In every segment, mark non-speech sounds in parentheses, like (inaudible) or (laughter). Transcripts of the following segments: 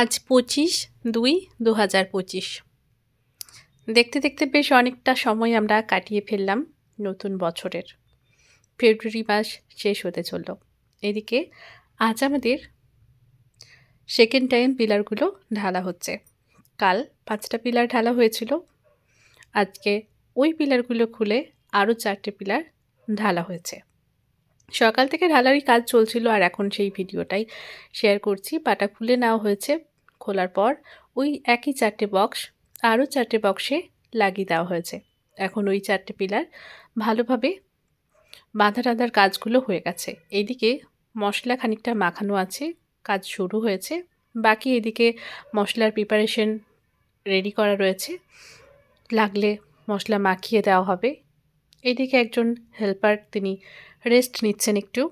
আজ পঁচিশ দুই দু হাজার পঁচিশ। দেখতে দেখতে বেশ অনেকটা সময় আমরা কাটিয়ে ফেললাম নতুন বছরের। ফেব্রুয়ারি মাস শেষ হতে চলল। এদিকে আজ আমাদের সেকেন্ড টাইম পিলারগুলো ঢালা হচ্ছে। কাল পাঁচটা পিলার ঢালা হয়েছিল। আজকে ওই পিলারগুলো খুলে আরও চারটে পিলার ঢালা হয়েছে। সকাল থেকে ঢালারই কাজ চলছিল আর এখন সেই ভিডিওটাই শেয়ার করছি। পাটা খুলে নেওয়া হয়েছে। খোলার পর ওই একই চারটে বক্স আরও চারটে বক্সে লাগিয়ে দেওয়া হয়েছে। এখন ওই চারটে পিলার ভালোভাবে বাঁধা টাঁধার কাজগুলো হয়ে গেছে। এদিকে মশলা খানিকটা মাখানো আছে, কাজ শুরু হয়েছে। বাকি এদিকে মশলার প্রিপারেশন রেডি করা রয়েছে। লাগলে মশলা মাখিয়ে দেওয়া হবে। এদিকে একজন হেল্পার তিনি রেস্ট নিচ্ছেন একটু।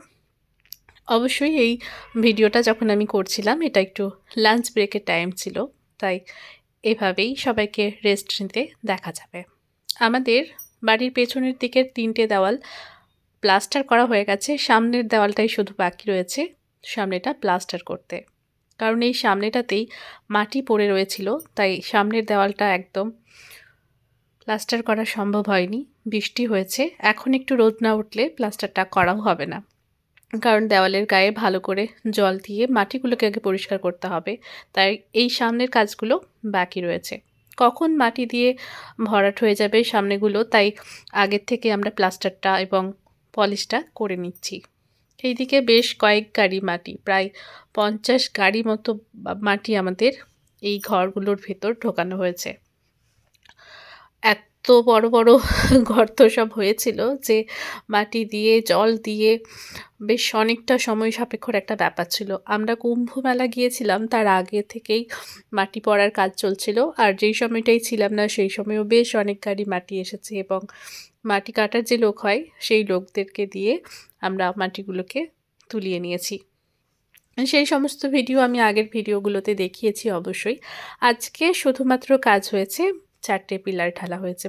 অবশ্যই এই ভিডিওটা যখন আমি করছিলাম, এটা একটু লাঞ্চ ব্রেকের টাইম ছিল, তাই এভাবেই সবাইকে রেস্ট নিতে দেখা যাবে। আমাদের বাড়ির পেছনের দিকের তিনটে দেওয়াল প্লাস্টার করা হয়ে গেছে, সামনের দেওয়ালটাই শুধু বাকি রয়েছে, সামনেটা প্লাস্টার করতে। কারণ এই সামনেটাতেই মাটি পড়ে রয়েছিল, তাই সামনের দেওয়ালটা একদম প্লাস্টার করা সম্ভব হয়নি। বৃষ্টি হয়েছে। এখন একটু রোদ না উঠলে প্লাস্টারটা করাও হবে না। কারণ দেওয়ালের গায়ে ভালো করে জল দিয়ে মাটিগুলোকে আগে পরিষ্কার করতে হবে। তাই এই সামনের কাজগুলো বাকি রয়েছে। কখন মাটি দিয়ে ভরাট হয়ে যাবে সামনেগুলো, তাই আগের থেকে আমরা প্লাস্টারটা এবং পলিশটা করে নিচ্ছি। এইদিকে বেশ কয়েক গাড়ি মাটি, প্রায় পঞ্চাশ গাড়ি মতো মাটি আমাদের এই ঘরগুলোর ভেতর ঢোকানো হয়েছে। এত বড় বড় (laughs) গর্ত সব হয়েছিল যে মাটি দিয়ে, জল দিয়ে বেশ অনেকটা সময় সাপেক্ষর একটা ব্যাপার ছিল। আমরা কুম্ভ মেলা গিয়েছিলাম, তার আগে থেকেই মাটি পড়ার কাজ চলছিল। আর যেই সময়টাই ছিলাম না, সেই সময়ও বেশ অনেক গাড়ি মাটি এসেছে এবং মাটি কাটার যে লোক হয়, সেই লোকদেরকে দিয়ে আমরা মাটিগুলোকে তুলিয়ে নিয়েছি। সেই সমস্ত ভিডিও আমি আগের ভিডিওগুলোতে দেখিয়েছি অবশ্যই। আজকে শুধুমাত্র কাজ হয়েছে চারটে পিলার ঢালা হয়েছে।